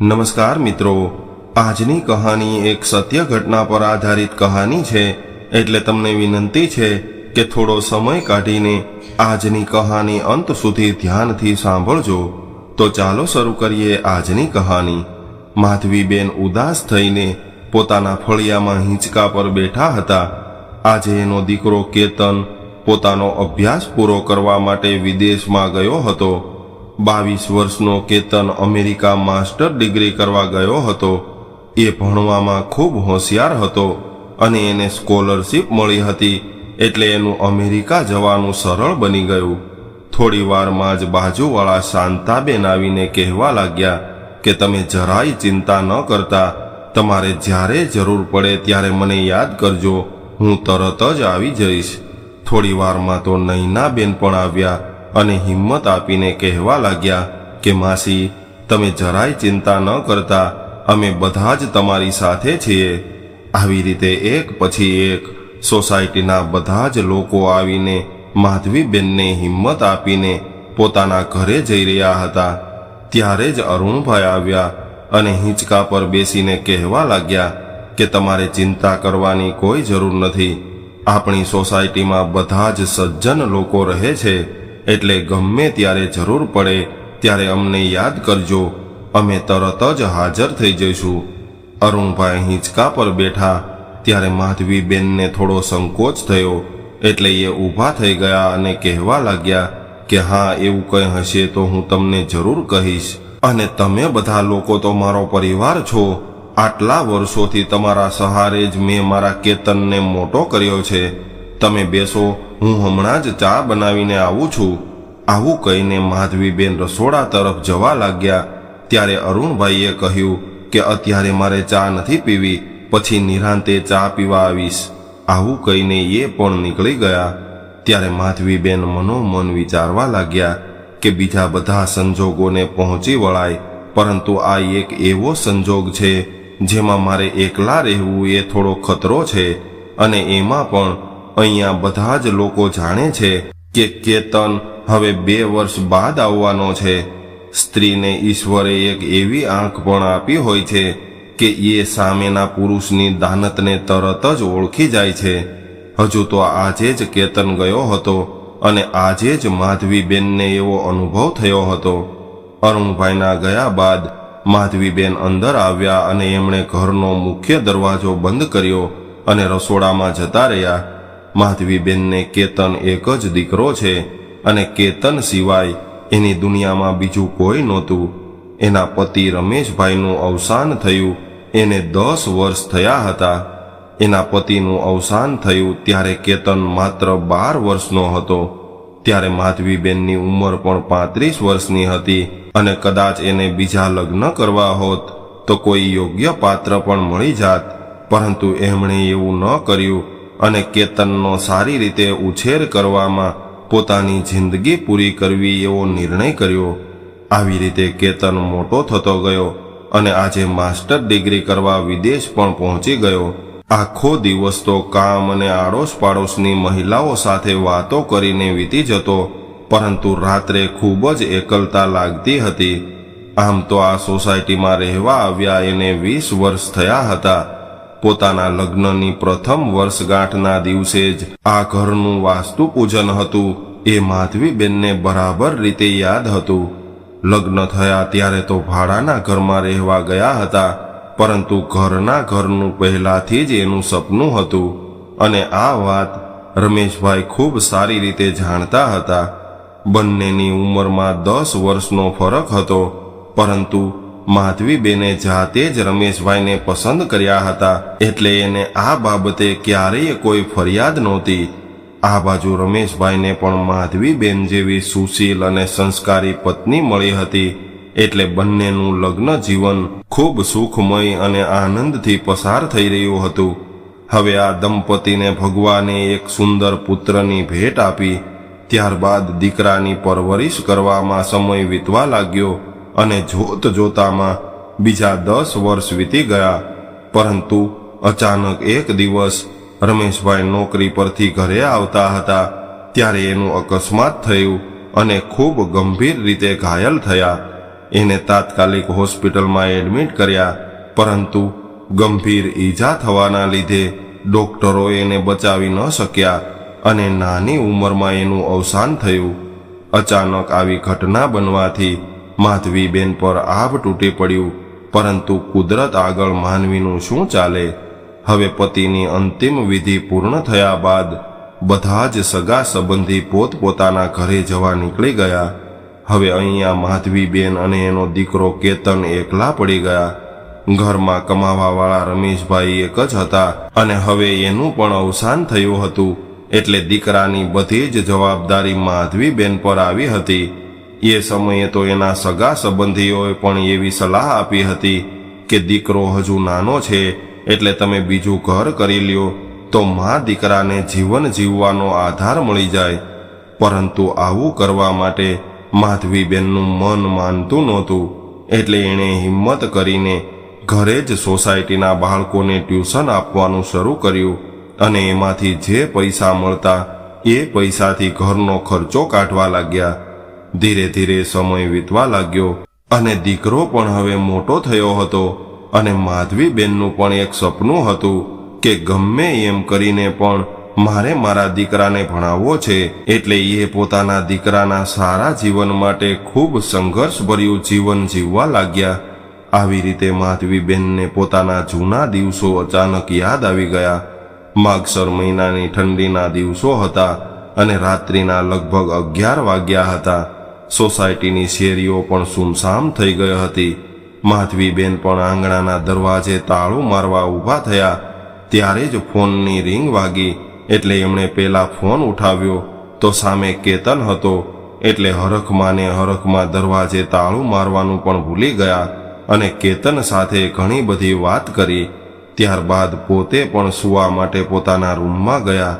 નમસ્કાર મિત્રો. આજની કહાની એક સત્ય ઘટના પર આધારિત કહાની છે. એટલે તમને વિનંતી છે કે થોડો સમય કાઢીને આજની કહાની અંત સુધી ધ્યાનથી સાંભળજો. તો ચાલો શરૂ કરીએ આજની કહાની. માધવીબેન ઉદાસ થઈને પોતાના ફળિયામાં હિંચકા પર બેઠા હતા. આજે એનો દીકરો કેતન પોતાનો અભ્યાસ પૂરો કરવા માટે વિદેશમાં ગયો હતો. બાવીસ વર્ષનો કેતન અમેરિકા માસ્ટર ડિગ્રી કરવા ગયો હતો. એ ભણવામાં ખૂબ હોશિયાર હતો અને એને સ્કોલરશીપ મળી હતી એટલે એનું અમેરિકા જવાનું સરળ બની ગયું. થોડી વારમાં જ બાજુવાળા શાંતાબેન આવીને કહેવા લાગ્યા કે તમે જરાય ચિંતા ન કરતા, તમારે જ્યારે જરૂર પડે ત્યારે મને યાદ કરજો, હું તરત જ આવી જઈશ. થોડી વારમાં તો નૈનાબેન પણ આવ્યા અને હિંમત આપીને કહેવા લાગ્યા કે, માસી, તમે જરાય ચિંતા ન કરતા. અમે બધા જ તમારી સાથે છીએ. આવી રીતે એક પછી એક સોસાયટીના બધા જ લોકો આવીને માધવીબેનને હિંમત આપીને પોતાના ઘરે જઈ રહ્યા હતા. ત્યારે જ અરુણભાઈ આવ્યા અને હિંચકા પર બેસીને કહેવા લાગ્યા કે, તમારે ચિંતા કરવાની કોઈ જરૂર નથી. આપણી સોસાયટીમાં બધા જ સજ્જન લોકો રહે છે. એટલે ગમે ત્યારે જરૂર પડે ત્યારે અમને યાદ કરજો. અમે તરત જ હાજર થઈ જઈશું. અરુણભાઈ હિંચકા પર બેઠા. ત્યારે માધવીબેનને થોડો સંકોચ થયો. એટલે એ ઊભા થઈ ગયા અને કહેવા લાગ્યા કે હા, એવું કંઈ હશે તો હું તમને જરૂર કહીશ. અને તમે બધા લોકો તો મારો પરિવાર છો. આટલા વર્ષોથી તમારા સહારે જ મેં મારા કેતનને મોટો કર્યો છે. તમે બેસો. હું હમણાં જ ચા બનાવીને આવું છું. આવું કહીને માધવીબેન રસોડા તરફ જવા લાગ્યા. ત્યારે અરુણભાઈએ કહ્યું કે, અત્યારે મારે ચા નથી પીવી, પછી નિરાંતે ચા પીવા આવીશ. આવું કહીને એ પણ નીકળી ગયા. ત્યારે માધવીબેન મનોમન વિચારવા લાગ્યા કે, બીજા બધા સંજોગોને પહોંચી વળાય, પરંતુ આ એક એવો સંજોગ છે, જેમાં મારે એકલા રહેવું એ થોડો ખતરો છે, અને એમાં પણ અહીંયા બધા જ લોકો જાણે છે કે કેતન હવે બે વર્ષ બાદ આવવાનો છે. સ્ત્રીને ઈશ્વરે એક એવી આંખ પણ આપી હોય છે કે એ સામેના પુરુષની દાનતને તરત જ ઓળખી જાય છે. હજુ તો આજે જ કેતન ગયો હતો અને આજે જ માધવીબેનને એવો અનુભવ થયો હતો. અરુણભાઈના ગયા બાદ માધવીબેન અંદર આવ્યા અને એમણે ઘરનો મુખ્ય દરવાજો બંધ કર્યો અને રસોડામાં જતા રહ્યા. માધવીબેનને કેતન એક જ દીકરો છે અને કેતન સિવાય એની દુનિયામાં બીજું કોઈ નહોતું. એના પતિ રમેશભાઈનું અવસાન થયું, એને દસ વર્ષ થયા હતા. એના પતિનું અવસાન થયું ત્યારે કેતન માત્ર બાર વર્ષનો હતો. ત્યારે માધવીબેનની ઉંમર પણ પાંત્રીસ વર્ષની હતી અને કદાચ એને બીજા લગ્ન કરવા હોત તો કોઈ યોગ્ય પાત્ર પણ મળી જાત. પરંતુ એમણે એવું ન કર્યું અને કેતનનો સારી રીતે ઉછેર કરવામાં પોતાની જિંદગી પૂરી કરવી એવો નિર્ણય કર્યો. આવી રીતે કેતન મોટો થતો ગયો અને આજે માસ્ટર ડિગ્રી કરવા વિદેશ પણ પહોંચી ગયો. આખો દિવસ તો કામ અને આડોશ પાડોશની મહિલાઓ સાથે વાતો કરીને વીતી જતો, પરંતુ રાત્રે ખૂબ જ એકલતા લાગતી હતી. આમ તો આ સોસાયટીમાં રહેવા આવ્યા એને વીસ વર્ષ થયા હતા. પોતાના લગ્નની પ્રથમ વર્ષગાંઠના દિવસે જ આ ઘરનું વાસ્તુ પૂજન હતું. એ માધવીબેનને બરાબર રીતે યાદ હતું. લગ્ન થયા ત્યારે તો ભાડાના ઘરમાં રહેવા ગયા હતા, પરંતુ ઘરના ઘરનું પહેલાથી જ એનું સપનું હતું. અને આ વાત રમેશભાઈ ખૂબ સારી રીતે જાણતા હતા. બંનેની ઉંમરમાં દસ વર્ષનો ફરક હતો, પરંતુ માધવીબેને જાતે જ રમેશભાઈને પસંદ કર્યા હતા. એટલે એને આ બાબતે ક્યારેય કોઈ ફરિયાદ નહોતી. આ બાજુ રમેશભાઈને પણ માધવીબેન જેવી સુશીલ અને સંસ્કારી પત્ની મળી હતી. એટલે બંનેનું લગ્ન જીવન ખૂબ સુખમય અને આનંદથી પસાર થઈ રહ્યું હતું. હવે આ દંપતીને ભગવાને એક સુંદર પુત્રની ભેટ આપી. ત્યારબાદ દીકરાની પરવરિશ કરવામાં સમય વીતવા લાગ્યો. અને જોત જોતામાં બીજા દસ વર્ષ વીતી ગયા, પરંતુ અચાનક એક દિવસ રમેશભાઈ નોકરી પરથી ઘરે આવતા હતા, ત્યારે એનું અકસ્માત થયું અને ખૂબ ગંભીર રીતે ઘાયલ થયા. એને તાત્કાલિક હોસ્પિટલમાં એડમિટ કર્યા, પરંતુ ગંભીર ઈજા થવાના લીધે ડોક્ટરો એને બચાવી ન શક્યા અને નાની ઉંમરમાં એનું અવસાન થયું. અચાનક આવી ઘટના બનવાથી માધવીબેન પર આભ તૂટી પડ્યું. પરંતુ કુદરત આગળ માનવીનું શું ચાલે? હવે પતિની અંતિમ વિધિ પૂર્ણ થયા બાદ બધા જ સગા સંબંધી પોતપોતાના ઘરે જવા નીકળી ગયા. હવે અહીંયા માધવીબેન અને એનો દીકરો કેતન એકલા પડી ગયા. ઘરમાં કમાવાવાળા રમેશભાઈ એક જ હતા અને હવે એનું પણ અવસાન થયું હતું. એટલે દીકરાની બધી જ જવાબદારી માધવીબેન પર આવી હતી. એ સમયે તો એના સગા સંબંધીઓએ પણ એવી સલાહ આપી હતી કે દીકરો હજુ નાનો છે, એટલે તમે બીજું ઘર કરી લ્યો, તો મા દીકરાને જીવન જીવવાનો આધાર મળી જાય. પરંતુ આવું કરવા માટે માધવીબેનનું મન માનતું નહોતું, એટલે એણે હિંમત કરીને ઘરે જ સોસાયટીના બાળકોને ટ્યુશન આપવાનું શરૂ કર્યું અને એમાંથી જે પૈસા મળતા એ પૈસાથી ઘરનો ખર્ચો કાઢવા લાગ્યા. ધીરે ધીરે સમય વીતવા લાગ્યો અને દીકરો પણ હવે મોટો થયો હતો અને માધવીબેનનું પણ એક સપનું હતું કે ગમે એમ કરીને પણ મારે મારા દીકરાને ભણાવવો છે એટલે એ પોતાના દીકરાના સારા જીવન માટે ખૂબ સંઘર્ષભર્યું જીવન જીવવા લાગ્યા. આવી રીતે માધવીબેનને પોતાના જૂના દિવસો અચાનક યાદ આવી ગયા. માગસર મહિનાની ઠંડીના દિવસો હતા અને રાત્રિના લગભગ અગિયાર વાગ્યા હતા. સોસાયટીની શેરીઓ પણ સુમસામ થઈ ગઈ હતી. માધવીબેન પણ આંગણાના દરવાજે તાળું મારવા ઊભા થયા. ત્યારે જ ફોનની રિંગ વાગી, એટલે એમણે પેલા ફોન ઉઠાવ્યો. તો સામે કેતન હતો, એટલે હરખમાને હરખમાં દરવાજે તાળું મારવાનું પણ ભૂલી ગયા અને કેતન સાથે ઘણી બધી વાત કરી. ત્યારબાદ પોતે પણ સૂવા માટે પોતાના રૂમમાં ગયા.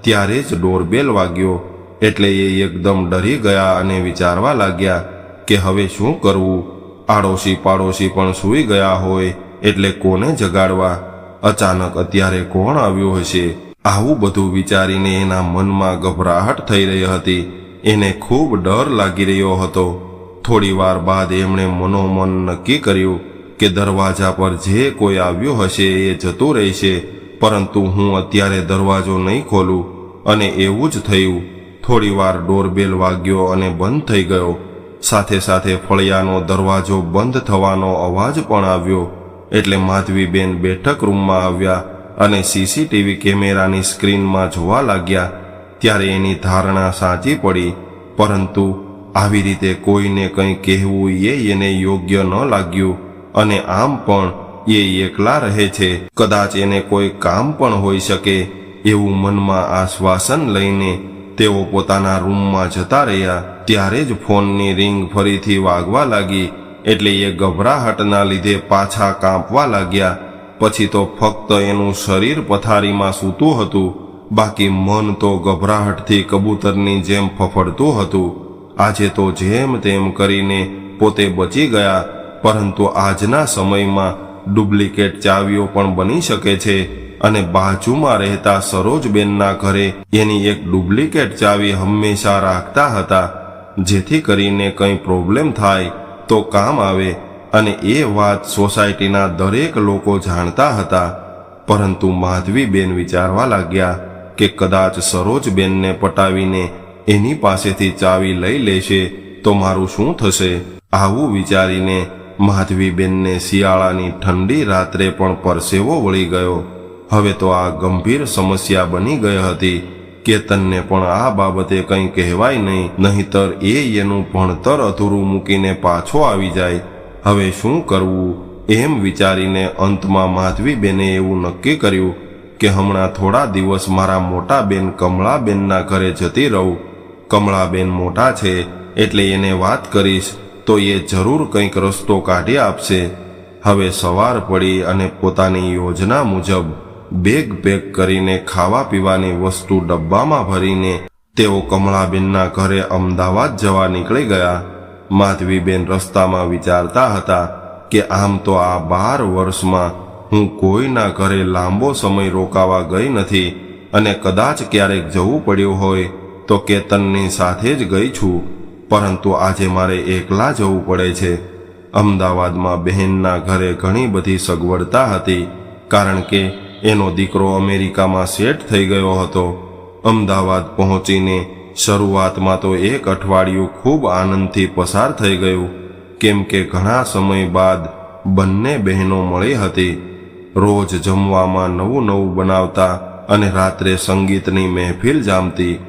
ત્યારે જ ડોરબેલ વાગ્યો. એટલે એ એકદમ ડરી ગયા અને વિચારવા લાગ્યા કે હવે શું કરવું? આડોશી પાડોશી પણ સૂઈ ગયા હોય એટલે કોને જગાડવા? અચાનક અત્યારે કોણ આવ્યું હશે? આવું બધું વિચારીને એના મનમાં ગભરાહટ થઈ રહી હતી. એને ખૂબ ડર લાગી રહ્યો હતો. થોડી વાર બાદ એમણે મનોમન નક્કી કર્યું કે દરવાજા પર જે કોઈ આવ્યું હશે એ જતું રહેશે, પરંતુ હું અત્યારે દરવાજો નહીં ખોલું. અને એવું જ થયું. થોડી વાર ડોરબેલ વાગ્યો અને બંધ થઈ ગયો. સાથે સાથે ફળિયાનો દરવાજો બંધ થવાનો અવાજ પણ આવ્યો. એટલે માધવીબેન બેઠક રૂમમાં આવ્યા અને સીસીટીવી કેમેરાની સ્ક્રીનમાં જોવા લાગ્યા. ત્યારે એની ધારણા સાચી પડી, પરંતુ આવી રીતે કોઈને કંઈ કહેવું એ એને યોગ્ય ન લાગ્યું. અને આમ પણ એ એકલા રહે છે. કદાચ એને કોઈ કામ પણ હોઈ શકે, એવું મનમાં આશ્વાસન લઈને તેઓ પોતાના રૂમમાં જતા રહ્યા, ત્યારે જ ફોનની રિંગ ફરીથી વાગવા લાગી, એટલે એ ગભરાહટના લીધે પાછા કાંપવા લાગ્યા. પછી તો ફક્ત એનું શરીર પથારીમાં સૂતું હતું, બાકી મન તો ગભરાહટથી કબૂતરની જેમ ફફડતું હતું. આજે તો જેમ તેમ કરીને પોતે બચી ગયા, પરંતુ આજના સમયમાં ડુપ્લિકેટ ચાવીઓ પણ બની શકે છે. અને બાજુમાં રહેતા સરોજબેનના ઘરે એની એક ડુપ્લિકેટ ચાવી હંમેશા રાખતા હતા. જેથી કરીને કંઈ પ્રોબ્લેમ થાય તો કામ આવે અને એ વાત સોસાયટીના દરેક લોકો જાણતા હતા. પરંતુ માધવીબેન વિચારવા લાગ્યા કે કદાચ સરોજબેનને પટાવીને એની પાસેથી ચાવી લઈ લેશે તો મારું શું થશે? આવું વિચારીને માધવીબેનને શિયાળાની ઠંડી રાત્રે પણ પરસેવો વળી ગયો. હવે તો આ ગંભીર સમસ્યા બની ગઈ હતી. કેતનને પણ આ બાબતે કંઈ કહેવાય નહીં, નહીતર એ એનું ભણતર અધૂરું મૂકીને પાછો આવી જાય. હવે શું કરવું? એમ વિચારીને અંતમાં માધવીબેને એવું નક્કી કર્યું કે હમણાં થોડા દિવસ મારા મોટા બેન કમળાબેનના ઘરે જતી રહું. કમળાબેન મોટા છે, એટલે એને વાત કરીશ, તો એ જરૂર કંઈક રસ્તો કાઢી આપશે. હવે સવાર પડી અને પોતાની યોજના મુજબ બેગ પેક કરીને ખાવા પીવાની વસ્તુ ડબ્બામાં ભરીને તેઓ કમળાબેનના ઘરે અમદાવાદ જવા નીકળી ગયા. માધવીબેન રસ્તામાં વિચારતા હતા કે આમ તો આ બાર વર્ષમાં હું કોઈના ઘરે લાંબો સમય રોકાવા ગઈ નથી અને કદાચ ક્યારેક જવું પડ્યું હોય તો કેતનની સાથે જ ગઈ છું, પરંતુ આજે મારે એકલા જવું પડે છે. અમદાવાદમાં બહેનના ઘરે ઘણી બધી સગવડતા હતી, કારણ કે એનો દીકરો અમેરિકામાં સેટ થઈ ગયો હતો. અમદાવાદ પહોંચીને શરૂઆતમાં તો એક અઠવાડિયું ખૂબ આનંદથી પસાર થઈ ગયું, કેમ કે ઘણા સમય બાદ બંને બહેનો મળી હતી. રોજ જમવામાં નવું નવું બનાવતા અને રાત્રે સંગીતની મહેફિલ જામતી,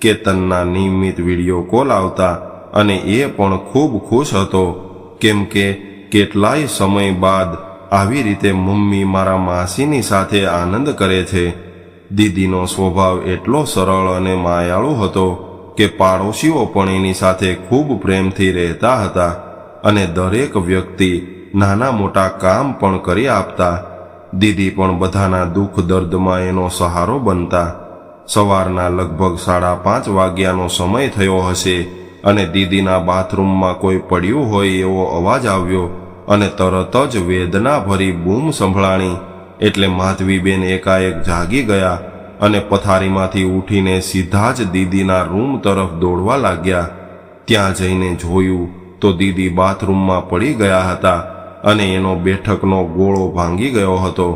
કેતનના નિયમિત વીડિયો કોલ આવતા અને એ પણ ખૂબ ખુશ હતો, કેમ કે કેટલાય સમય બાદ આવી રીતે મમ્મી મારા માસીની સાથે આનંદ કરે છે. દીદીનો સ્વભાવ એટલો સરળ અને માયાળો હતો કે પાડોશીઓ પણ એની સાથે ખૂબ પ્રેમથી રહેતા હતા અને દરેક વ્યક્તિ નાના મોટા કામ પણ કરી આપતા. દીદી પણ બધાના દુઃખ દર્દમાં એનો સહારો બનતા. સવારના લગભગ સાડા પાંચ વાગ્યાનો સમય થયો હશે અને દીદીના બાથરૂમમાં કોઈ પડ્યું હોય એવો અવાજ આવ્યો અને તરત જ વેદના ભરી બૂમ સંભળાણી એટલે માધવીબેન એકાએક જાગી ગયા અને પથારીમાંથી ઊઠીને સીધા જ દીદીના રૂમ તરફ દોડવા લાગ્યા. ત્યાં જઈને જોયું તો દીદી બાથરૂમમાં પડી ગયા હતા અને એનો બેઠકનો ગોળો ભાંગી ગયો હતો.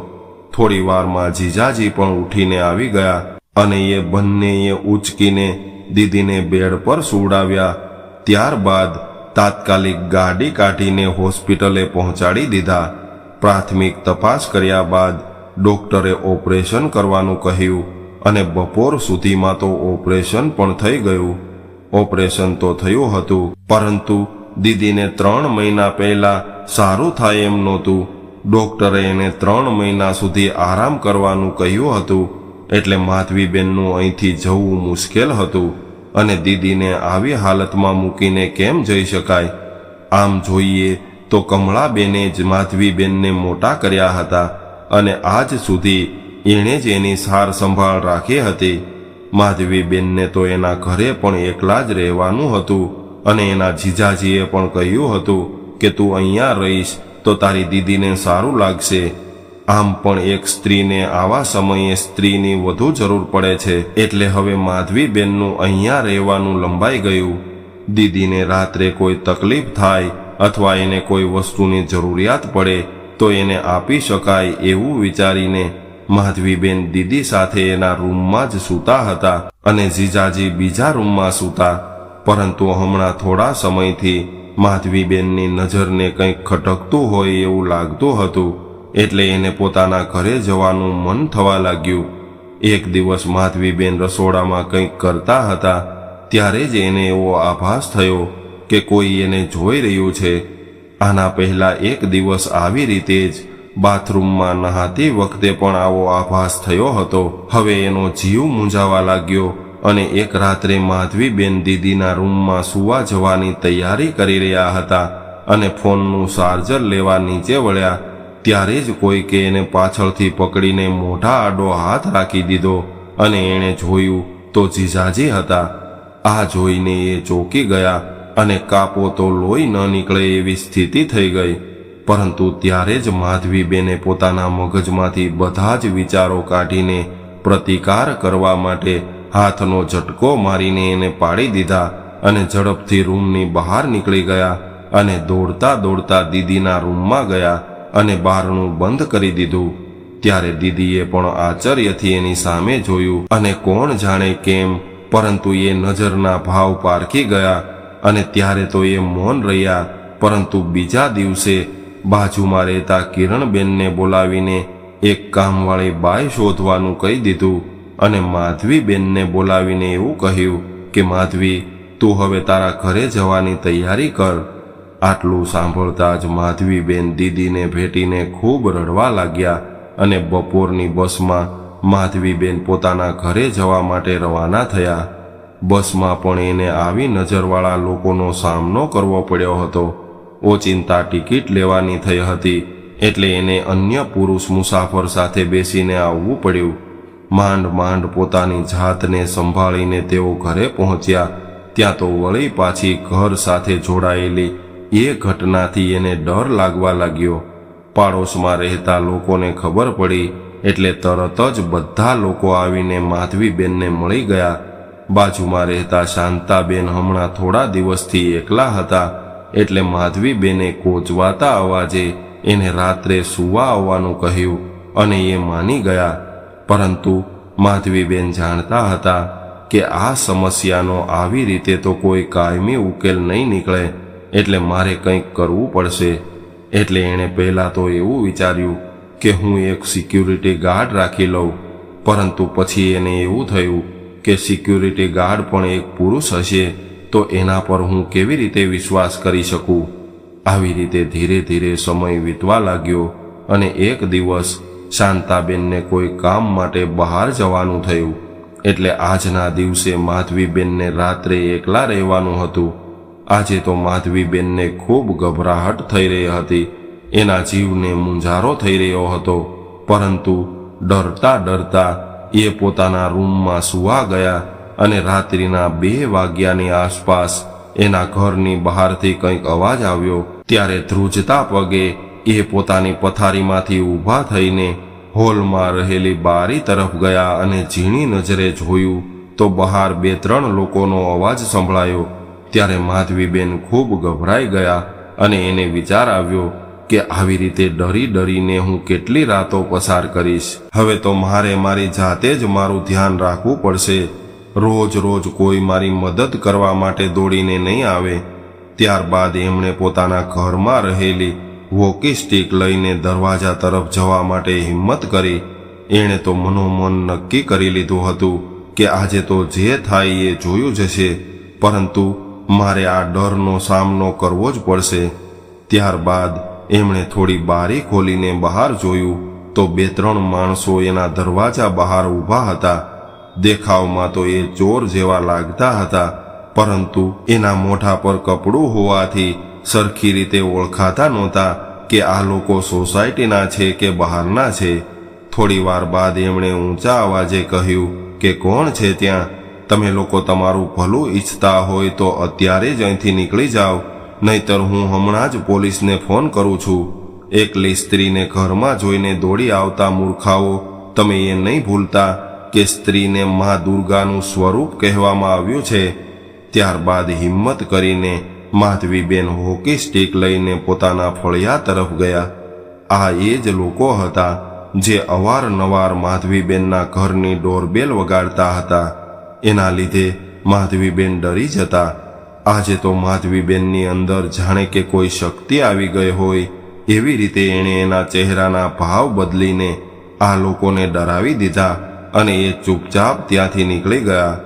થોડી વારમાં જીજાજી પણ ઉઠીને આવી ગયા અને એ બંનેએ ઉચકીને દીદીને બેડ પર સુવડાવ્યા. ત્યારબાદ તાત્કાલિક ગાડી કાઢીને હોસ્પિટલે પહોંચાડી દીધા. પ્રાથમિક તપાસ કર્યા બાદ ડોક્ટરે ઓપરેશન કરવાનું કહ્યું અને બપોર સુધીમાં તો ઓપરેશન પણ થઈ ગયું. ઓપરેશન તો થયું હતું, પરંતુ દીદીને ત્રણ મહિના પહેલા સારું થાય એમ નહોતું. ડોક્ટરે એને ત્રણ મહિના સુધી આરામ કરવાનું કહ્યું હતું, એટલે માધવીબેનનું અહીંથી જવું મુશ્કેલ હતું. અને દીદીને આવી હાલતમાં મૂકીને કેમ જઈ શકાય? આમ જોઈએ તો કમળાબેને જ માધવીબેનને મોટા કર્યા હતા અને આજ સુધી એણે જ એની સાર સંભાળ રાખી હતી. માધવીબેનને તો એના ઘરે પણ એકલા જ રહેવાનું હતું અને એના જીજાજીએ પણ કહ્યું હતું કે, તું અહીંયા રહીશ તો તારી દીદીને સારું લાગશે. આમ પણ એક સ્ત્રીને આવા સમયે સ્ત્રીની વધુ જરૂર પડે છે. એટલે હવે માધવીબેનનું અહીંયા રહેવાનું લંબાઈ ગયું. દીદીને રાત્રે કોઈ તકલીફ થાય અથવા એને કોઈ વસ્તુની જરૂરિયાત પડે, તો એને આપી શકાય એવું વિચારીને માધવીબેન દીદી સાથે એના રૂમમાં જ સૂતા હતા અને જીજાજી બીજા રૂમમાં સૂતા. પરંતુ હમણાં થોડા સમયથી માધવીબેનની નજરને કંઈક ખટકતું હોય એવું લાગતું હતું. એટલે એને પોતાના ઘરે જવાનું મન થવા લાગ્યું. એક દિવસ માધવીબેન રસોડામાં કંઈક કરતા હતા, ત્યારે જ એને એવો આભાસ થયો કે કોઈ એને જોઈ રહ્યું છે. આના પહેલા એક દિવસ આવી રીતે જ બાથરૂમમાં નહાતી વખતે પણ આવો આભાસ થયો હતો. હવે એનો જીવ મૂંઝાવા લાગ્યો અને એક રાત્રે માધવીબેન દીદીના રૂમમાં સુવા જવાની તૈયારી કરી રહ્યા હતા અને ફોનનું ચાર્જર લેવા નીચે વળ્યા. ત્યારે જ કોઈકે એને પાછળથી પકડીને મોઢા આડો હાથ રાખી દીધો અને એણે જોયું તો જીજાજી હતા. આ જોઈને એ ચોંકી ગયા અને કાપો તો લોહી ન નીકળે એવી સ્થિતિ થઈ ગઈ. પરંતુ ત્યારે જ માધવીબેને પોતાના મગજમાંથી બધા જ વિચારો કાઢીને પ્રતિકાર કરવા માટે હાથનો ઝટકો મારીને એને પાડી દીધા અને ઝડપથી રૂમની બહાર નીકળી ગયા અને દોડતા દોડતા દીદીના રૂમમાં ગયા. અને બારણું બંધ કરી દીધું. ત્યારે દીદીએ પણ આશ્ચર્યથી એની સામે જોયું અને કોણ જાણે કેમ, પરંતુ એ નજરના ભાવ પારખી ગયા અને ત્યારે તો એ મૌન રહ્યા, પરંતુ બીજા દિવસે બાજુમાં રહેતા કિરણબેનને બોલાવીને એક કામવાળી બાય શોધવાનું કહી દીધું અને માધવીબેનને બોલાવીને એવું કહ્યું કે, માધવી, તું હવે તારા ઘરે જવાની તૈયારી કર. આટલું સાંભળતા જ માધવીબેન દીદીને ભેટીને ખૂબ રડવા લાગ્યા અને બપોરની બસમાં માધવીબેન પોતાના ઘરે જવા માટે રવાના થયા. બસમાં પણ એને આવી નજરવાળા લોકોનો સામનો કરવો પડ્યો હતો. ઓચિંતા ટિકિટ લેવાની થઈ હતી એટલે એને અન્ય પુરુષ મુસાફર સાથે બેસીને આવવું પડ્યું. માંડ માંડ પોતાની જાતને સંભાળીને તેઓ ઘરે પહોંચ્યા. ત્યાં તો વળી પાછી ઘર સાથે જોડાયેલી એ ઘટનાથી એને ડર લાગવા લાગ્યો. પાડોશમાં રહેતા લોકોને ખબર પડી એટલે તરત જ બધા લોકો આવીને માધવીબેનને મળી ગયા. બાજુમાં રહેતા શાંતાબેન હમણાં થોડા દિવસથી એકલા હતા એટલે માધવીબેને કોચવાતા અવાજે એને રાત્રે સુવા આવવાનું કહ્યું અને એ માની ગયા. પરંતુ માધવીબેન જાણતા હતા કે આ સમસ્યાનો આવી રીતે તો કોઈ કાયમી ઉકેલ નહીં નીકળે. એટલે મારે કંઈક કરવું પડશે. એટલે એણે પહેલાં તો એવું વિચાર્યું કે હું એક સિક્યુરિટી ગાર્ડ રાખી લઉં. પરંતુ પછી એને એવું થયું કે સિક્યુરિટી ગાર્ડ પણ એક પુરુષ હશે, તો એના પર હું કેવી રીતે વિશ્વાસ કરી શકું? આવી રીતે ધીરે ધીરે સમય વીતવા લાગ્યો અને એક દિવસ શાંતાબેનને કોઈ કામ માટે બહાર જવાનું થયું. એટલે આજના દિવસે માધવીબેનને રાત્રે એકલા રહેવાનું હતું. આજે તો માધવીબેનને ખૂબ ગભરાહટ થઈ રહી હતી. એના જીવને મૂંઝારો થઈ રહ્યો હતો. પરંતુ ડરતા ડરતા એ પોતાના રૂમમાં સુવા ગયા અને રાત્રિના બે વાગ્યાની આસપાસ એના ઘરની બહારથી કંઈક અવાજ આવ્યો. ત્યારે ધ્રુજતા પગે એ પોતાની પથારીમાંથી ઊભા થઈને હોલમાં રહેલી બારી તરફ ગયા અને ઝીણી નજરે જોયું તો બહાર બે ત્રણ લોકોનો અવાજ સંભળાયો. ત્યારે માધવીબેન ખૂબ ગભરાઈ ગયા અને એને વિચાર આવ્યો કે આવી રીતે ડરી ડરીને હું કેટલી રાતો પસાર કરીશ. હવે તો મારે મારી જાતે જ મારું ધ્યાન રાખવું પડશે. રોજ રોજ કોઈ મારી મદદ કરવા માટે દોડીને નહીં આવે. ત્યારબાદ એમણે પોતાના ઘરમાં રહેલી વોકી સ્ટીક લઈને દરવાજા તરફ જવા માટે હિંમત કરી. એણે તો મનોમન નક્કી કરી લીધું હતું કે આજે તો જે થાય એ જોયું જશે પરંતુ મારે આ ડરનો સામનો કરવો જ પડશે. ત્યારબાદ એમણે થોડી બારી ખોલીને બહાર જોયું તો બે ત્રણ માણસો એના દરવાજા બહાર ઊભા હતા. દેખાવમાં તો એ ચોર જેવા લાગતા હતા, પરંતુ એના મોઢા પર કપડું હોવાથી સરખી રીતે ઓળખાતા નહોતા કે આ લોકો સોસાયટીના છે કે બહારના છે. થોડી વાર બાદ એમણે ઊંચા અવાજે કહ્યું કે કોણ છે ત્યાં? તમે લોકો તમારું ભલું ઈચ્છતા હોય તો અત્યારે જ અહીંથી નીકળી જાઓ. નહીતર હું હમણાં જ પોલીસને ફોન કરું છું. એકલી સ્ત્રીને ઘરમાં જોઈને દોડી આવતા મૂર્ખાઓ, તમે એ નહીં ભૂલતા કે સ્ત્રીને મા દુર્ગાનું સ્વરૂપ કહેવામાં આવ્યું છે. ત્યારબાદ હિંમત કરીને માધવીબેન હોકી સ્ટીક લઈને પોતાના ફળિયા તરફ ગયા. આ એ જ લોકો હતા જે અવારનવાર માધવીબેનના ઘરની ડોરબેલ વગાડતા હતા. એના લીધે માધવીબેન ડરી જતા. આજે તો માધવીબેનની અંદર જાણે કે કોઈ શક્તિ આવી ગઈ હોય એવી રીતે એણે એના ચહેરાના ભાવ બદલીને આ લોકોને ડરાવી દીધા અને એ ચૂપચાપ ત્યાંથી નીકળી ગયા.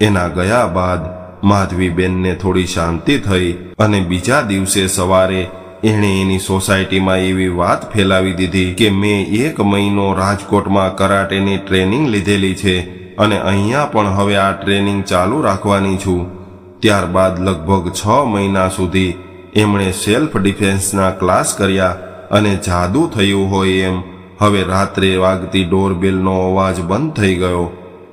એના ગયા બાદ માધવીબેનને થોડી શાંતિ થઈ અને બીજા દિવસે સવારે એણે એની સોસાયટીમાં એવી વાત ફેલાવી દીધી કે મેં એક મહિનો રાજકોટમાં કરાટેની ટ્રેનિંગ લીધેલી છે. અને અહીંયા પણ હવે આ ટ્રેનિંગ ચાલુ રાખવાની છું. ત્યારબાદ લગભગ છ મહિના સુધી એમણે સેલ્ફ ડિફેન્સના ક્લાસ કર્યા અને જાદુ થયું હોય એમ. હવે રાત્રે વાગતી ડોરબેલનો અવાજ બંધ થઈ ગયો.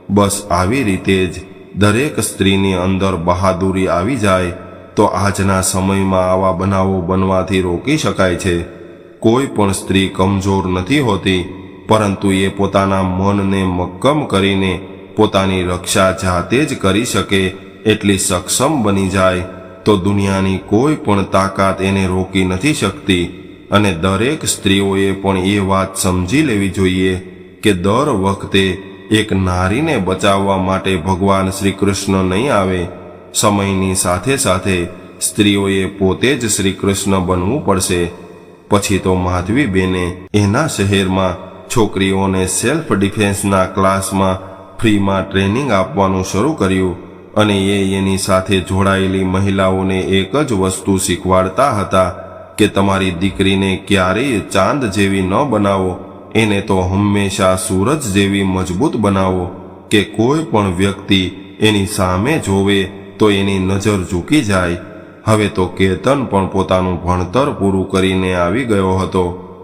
બસ આવી રીતે જ દરેક સ્ત્રીની અંદર બહાદુરી આવી જાય તો આજના સમયમાં આવા બનાવો બનવાથી રોકી શકાય છે. કોઈ પણ સ્ત્રી કમજોર નથી હોતી, પરંતુ એ પોતાના મનને મક્કમ કરીને પોતાની રક્ષા જાતે જ કરી શકે એટલી સક્ષમ બની જાય તો દુનિયાની કોઈ પણ તાકાત એને રોકી નથી શકતી અને દરેક સ્ત્રીઓએ પણ એ વાત સમજી લેવી જોઈએ કે દર વખતે એક નારીને બચાવવા માટે ભગવાન શ્રી કૃષ્ણ નહીં આવે. સમયની સાથે સાથે સ્ત્રીઓએ પોતે જ શ્રી કૃષ્ણ બનવું પડશે. પછી તો માધવીબેને એના શહેરમાં છોકરીઓને સેલ્ફ ડિફેન્સના ક્લાસમાં ફ્રીમાં ટ્રેનિંગ આપવાનું શરૂ કર્યું અને એ એની સાથે જોડાયેલી મહિલાઓને એક જ વસ્તુ શીખવાડતા હતા કે તમારી દીકરીને ક્યારેય ચાંદ જેવી ન બનાવો, એને તો હંમેશા સૂરજ જેવી મજબૂત બનાવો કે કોઈ પણ વ્યક્તિ એની સામે જોવે તો એની નજર ઝૂકી જાય. હવે તો કેતન પણ પોતાનું ભણતર પૂરું કરીને આવી ગયો હતો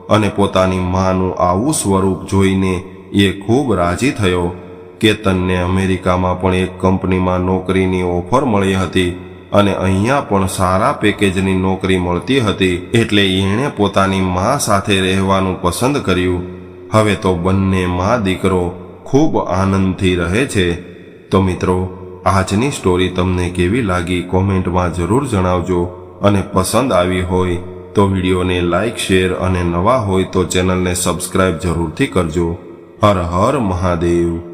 અને પોતાની માનું આવું સ્વરૂપ જોઈને એ ખૂબ રાજી થયો. કેતનને અમેરિકામાં પણ એક કંપનીમાં નોકરીની ઓફર મળી હતી અને અહીંયા પણ સારા પેકેજની નોકરી મળતી હતી એટલે એણે પોતાની મા સાથે રહેવાનું પસંદ કર્યું. હવે તો બંને મા દીકરો ખૂબ આનંદથી રહે છે. તો મિત્રો, આજની સ્ટોરી તમને કેવી લાગી કોમેન્ટમાં જરૂર જણાવજો અને પસંદ આવી હોય તો વિડીયોને લાઇક શેર અને નવા હોય તો ચેનલને સબસ્ક્રાઇબ જરૂરથી કરજો. હર હર મહાદેવ.